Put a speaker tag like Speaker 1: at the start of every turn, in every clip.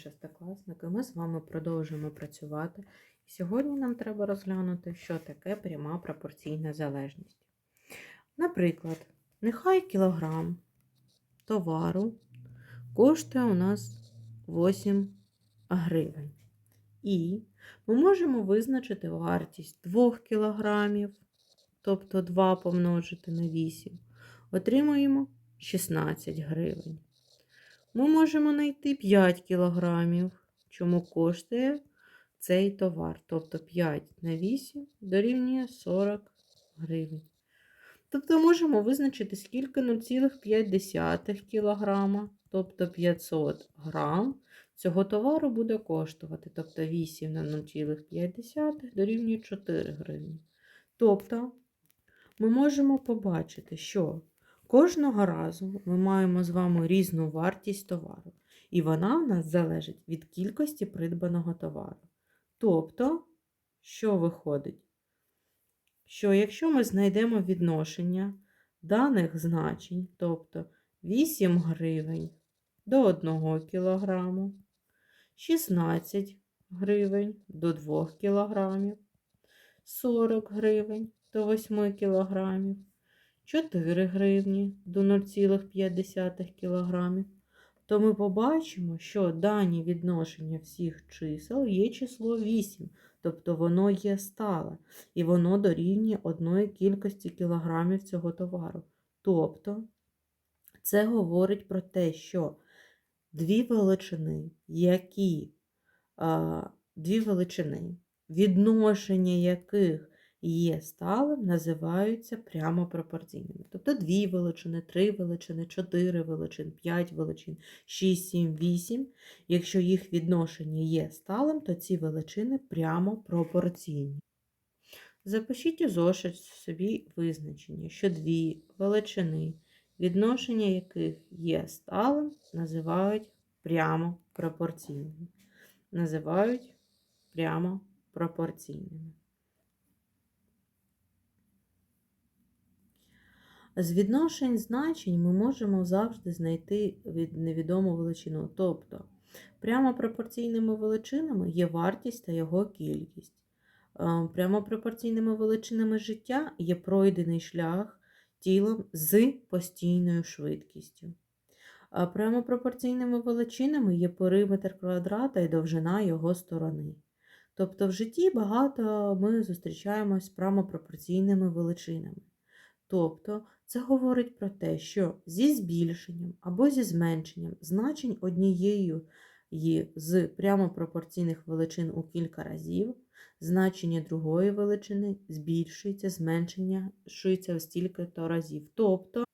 Speaker 1: шестикласники, ми з вами продовжуємо працювати. І сьогодні нам треба розглянути, що таке пряма пропорційна залежність. Наприклад, нехай кілограм товару коштує у нас 8 гривень. І ми можемо визначити вартість 2 кілограмів, тобто 2 помножити на 8, отримуємо 16 гривень. Ми можемо знайти 5 кілограмів, чому коштує цей товар. Тобто 5 на 8 дорівнює 40 гривень. Тобто можемо визначити, скільки 0,5 кілограма, тобто 500 грам цього товару буде коштувати. Тобто 8 на 0,5 дорівнює 4 гривні. Тобто ми можемо побачити, що Кожного разу ми маємо з вами різну вартість товару, і вона в нас залежить від кількості придбаного товару. Тобто, що виходить? Що якщо ми знайдемо відношення даних значень, тобто 8 гривень до 1 кг, 16 гривень до 2 кг, 40 гривень до 8 кг, 4 гривні до 0,5 кг, то ми побачимо, що дані відношення всіх чисел є число 8, тобто воно є стале, і воно дорівнює одної кількості кілограмів цього товару. Тобто це говорить про те, що дві величини, які дві величини, відношення яких є сталим, називаються прямо пропорційними. Тобто 2 величини, 3 величини, 4 величин, 5 величин, 6, 7, 8. Якщо їх відношення є сталим, то ці величини прямо пропорційні. Запишіть у зошит собі визначення, що дві величини, відношення яких є сталим, називають прямо пропорційними. Називають прямо пропорційними. З відношень значень ми можемо завжди знайти від невідому величину. Тобто, прямо пропорційними величинами є вартість та його кількість. Е, прямо пропорційними величинами життя є пройдений шлях тілом з постійною швидкістю. А прямо пропорційними величинами є периметр квадрата і довжина його сторони. Тобто в житті багато ми зустрічаємось з прямопропорційними величинами. Тобто це говорить про те, що зі збільшенням або зі зменшенням значень однією з прямопропорційних величин у кілька разів, значення другої величини збільшується, зменшення шується в стільки-то разів. Тобто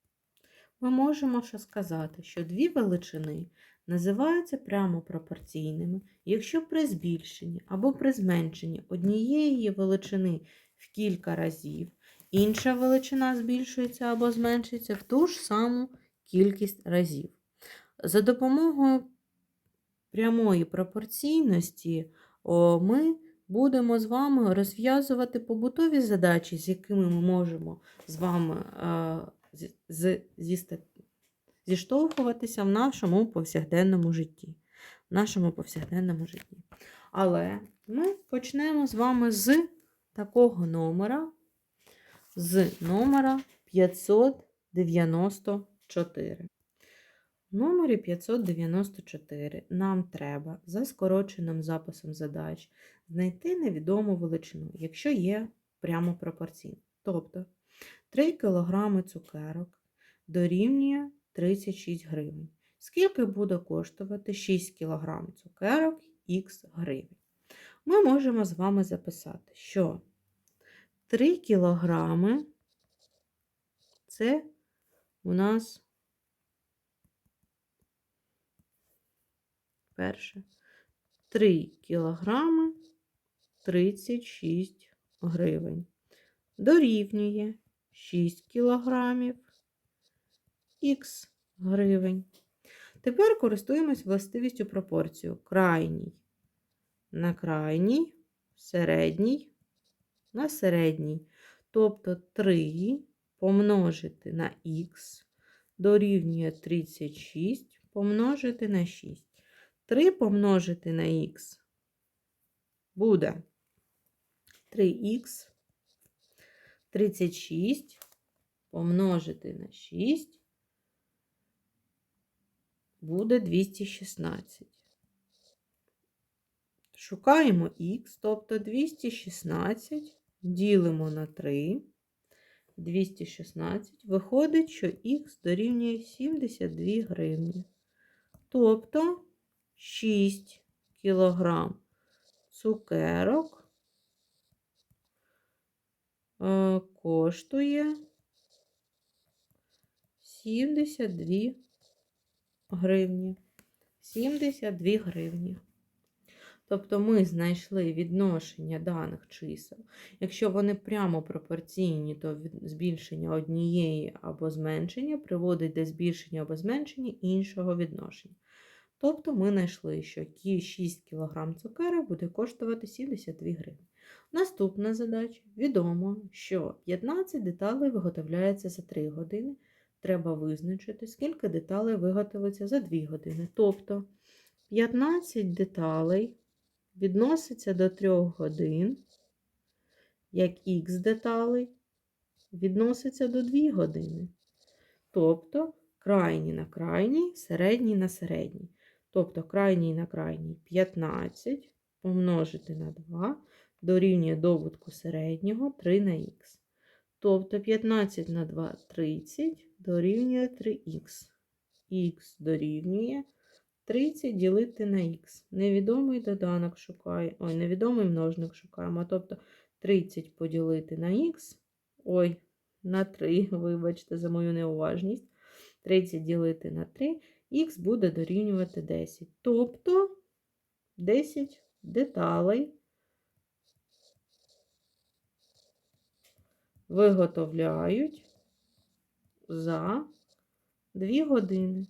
Speaker 1: ми можемо ще сказати, що дві величини називаються прямопропорційними, якщо при збільшенні або при зменшенні однієї величини в кілька разів інша величина збільшується або зменшується в ту ж саму кількість разів. За допомогою прямої пропорційності ми будемо з вами розв'язувати побутові задачі, з якими ми можемо з вами зіштовхуватися в нашому повсякденному житті. В нашому повсякденному житті. Але ми почнемо з вами з такого номера, з номера 594. В номері 594 нам треба за скороченим записом задач знайти невідому величину, якщо є прямо пропорційно. Тобто 3 кг цукерок дорівнює 36 гривень. Скільки буде коштувати 6 кг цукерок х гривень? Ми можемо з вами записати, що 3 кілограми це у нас перше 3 кілограми 36 гривень. Дорівнює 6 кілограмів х гривень. Тепер користуємось властивістю пропорцію крайній на крайній, середній на середній. Тобто 3 помножити на х дорівнює 36 помножити на 6. 3 помножити на х буде 3х. 36 помножити на 6 буде 216. Шукаємо х, тобто 216 ділимо на 3. 216. Виходить, що х дорівнює 72 гривні. Тобто 6 кілограм цукерок е, коштує 72 гривні. 72 гривні. Тобто ми знайшли відношення даних чисел. Якщо вони прямо пропорційні, то збільшення однієї або зменшення приводить до збільшення або зменшення іншого відношення. Тобто ми знайшли, що кі 6 кг цукерок буде коштувати 72 гривні. Наступна задача. Відомо, що 15 деталей виготовляється за 3 години. Треба визначити, скільки деталей виготовиться за 2 години. Тобто 15 деталей відноситься до 3 годин, як х деталей відноситься до 2 години. Тобто крайній на крайній, середній на середній. Тобто крайній на крайній 15 помножити на 2 дорівнює добутку середнього 3 на х. Тобто 15 на 2 30 дорівнює 3х. х дорівнює 30 ділити на х. Невідомий доданок шукає, ой, невідомий множник шукаємо. Тобто 30 поділити на х. Ой, на 3, вибачте, за мою неуважність. 30 ділити на 3, х буде дорівнювати 10. Тобто 10 деталей виготовляють за 2 години.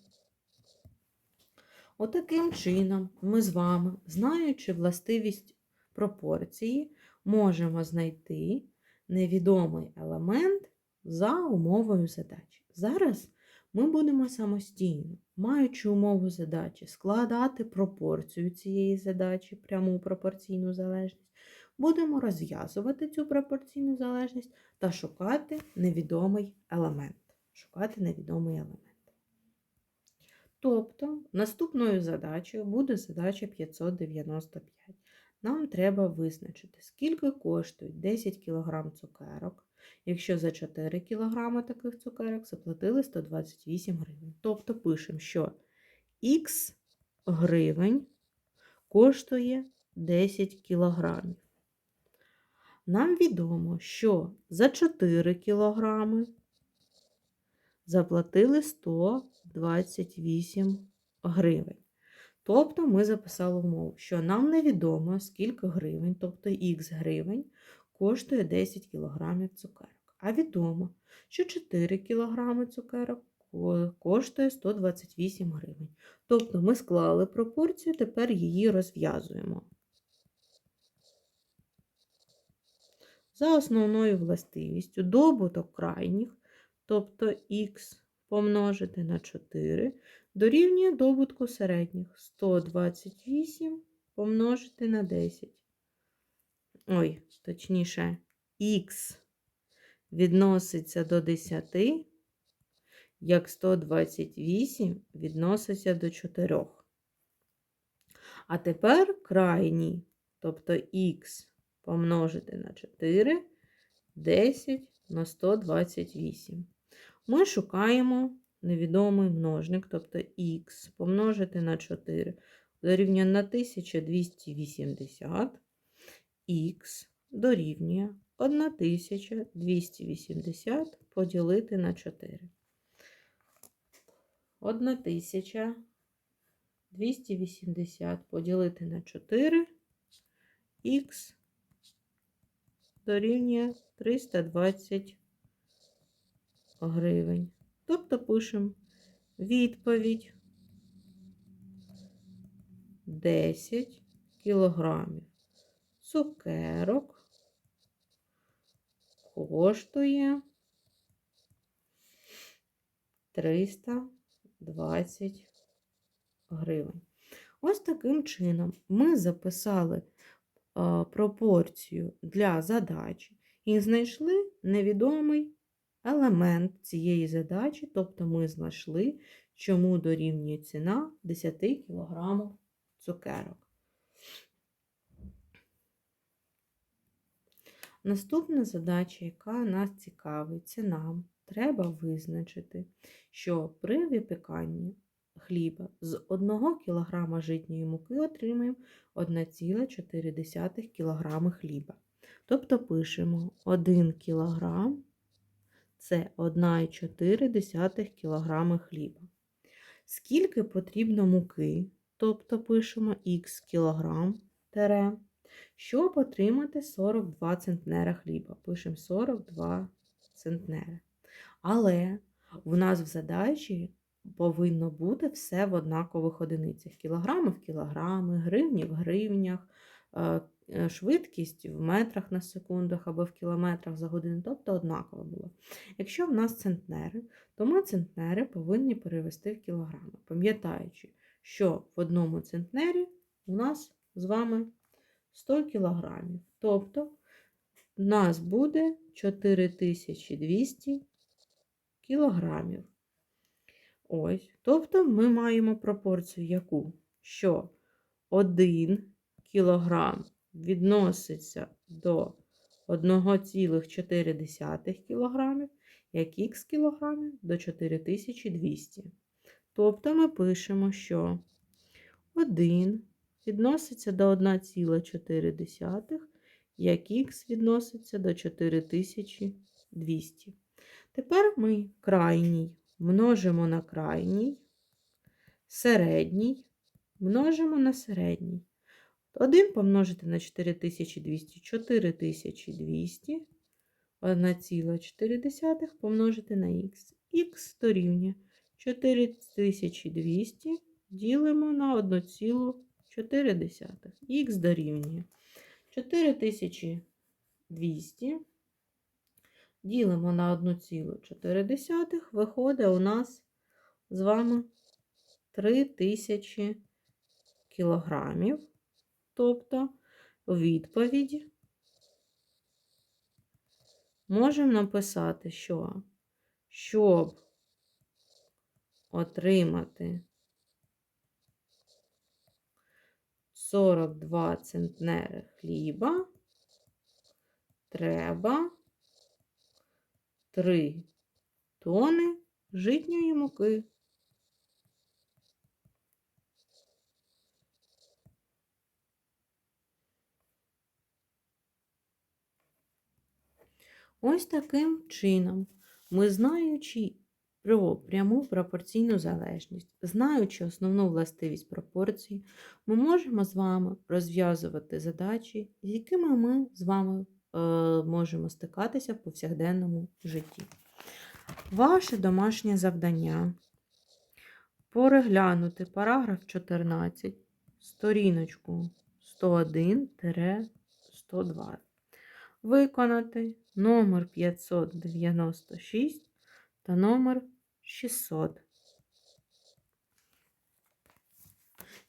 Speaker 1: Отаким чином ми з вами, знаючи властивість пропорції, можемо знайти невідомий елемент за умовою задачі. Зараз ми будемо самостійно, маючи умову задачі, складати пропорцію цієї задачі, пряму пропорційну залежність, будемо розв'язувати цю пропорційну залежність та шукати невідомий елемент. Шукати невідомий елемент. Тобто, наступною задачею буде задача 595. Нам треба визначити, скільки коштують 10 кг цукерок, якщо за 4 кг таких цукерок заплатили 128 гривень. Тобто пишемо, що х гривень коштує 10 кг. Нам відомо, що за 4 кг заплатили 128 гривень. Тобто ми записали умову, що нам невідомо, скільки гривень, тобто х гривень, коштує 10 кг цукерок. А відомо, що 4 кг цукерок коштує 128 гривень. Тобто ми склали пропорцію, тепер її розв'язуємо. За основною властивістю добуток крайніх, тобто х помножити на 4, дорівнює добутку середніх 128 помножити на 10. Ой, точніше, х відноситься до 10, як 128 відноситься до 4. А тепер крайній, тобто х помножити на 4, 10 на 128. Ми шукаємо невідомий множник, тобто х помножити на 4 дорівнює на 1280, х дорівнює 1280 поділити на 4. 1280 поділити на 4, х дорівнює 320 гривень. Тобто пишемо відповідь 10 кілограмів цукерок коштує 320 гривень. Ось таким чином ми записали е, пропорцію для задачі і знайшли невідомий елемент цієї задачі, тобто ми знайшли, чому дорівнює ціна 10 кг цукерок. Наступна задача, яка нас цікавить, це нам треба визначити, що при випіканні хліба з 1 кг житньої муки отримаємо 1,4 кг хліба. Тобто пишемо 1 кг це 1,4 кг хліба. Скільки потрібно муки, тобто пишемо х кг тере, щоб отримати 42 центнера хліба. Пишемо 42 центнери. Але в нас в задачі повинно бути все в однакових одиницях. Кілограми в кілограми, гривні в гривнях, е, швидкість в метрах на секундах або в кілометрах за годину, тобто однаково було. Якщо в нас центнери, то ми центнери повинні перевести в кілограми, пам'ятаючи, що в одному центнері у нас з вами 100 кілограмів. Тобто у нас буде 4200 кілограмів. Ось. Тобто ми маємо пропорцію яку? Що 1 кілограм відноситься до 1,4 кілограмів, як х кілограмів до 4200. Тобто ми пишемо, що 1 відноситься до 1,4, як х відноситься до 4200. Тепер ми крайній множимо на крайній, середній множимо на середній. 1 помножити на 4200 4200, 1,4 помножити на х. Х дорівнює 4200 ділимо на 1,4. Х дорівнює 4200 ділимо на 1,4, виходить у нас з вами 3000 кілограмів. Тобто у відповіді можемо написати, що щоб отримати 42 центнери хліба, треба 3 тони житньої муки. Ось таким чином ми, знаючи про пряму пропорційну залежність, знаючи основну властивість пропорції, ми можемо з вами розв'язувати задачі, з якими ми з вами е, можемо стикатися в повсякденному житті. Ваше домашнє завдання переглянути параграф 14, сторіночку 101-102. Виконати номер 596 та номер 600.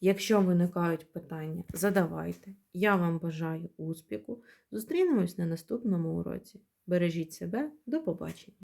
Speaker 1: Якщо виникають питання, задавайте. Я вам бажаю успіху. Зустрінемось на наступному уроці. Бережіть себе, до побачення!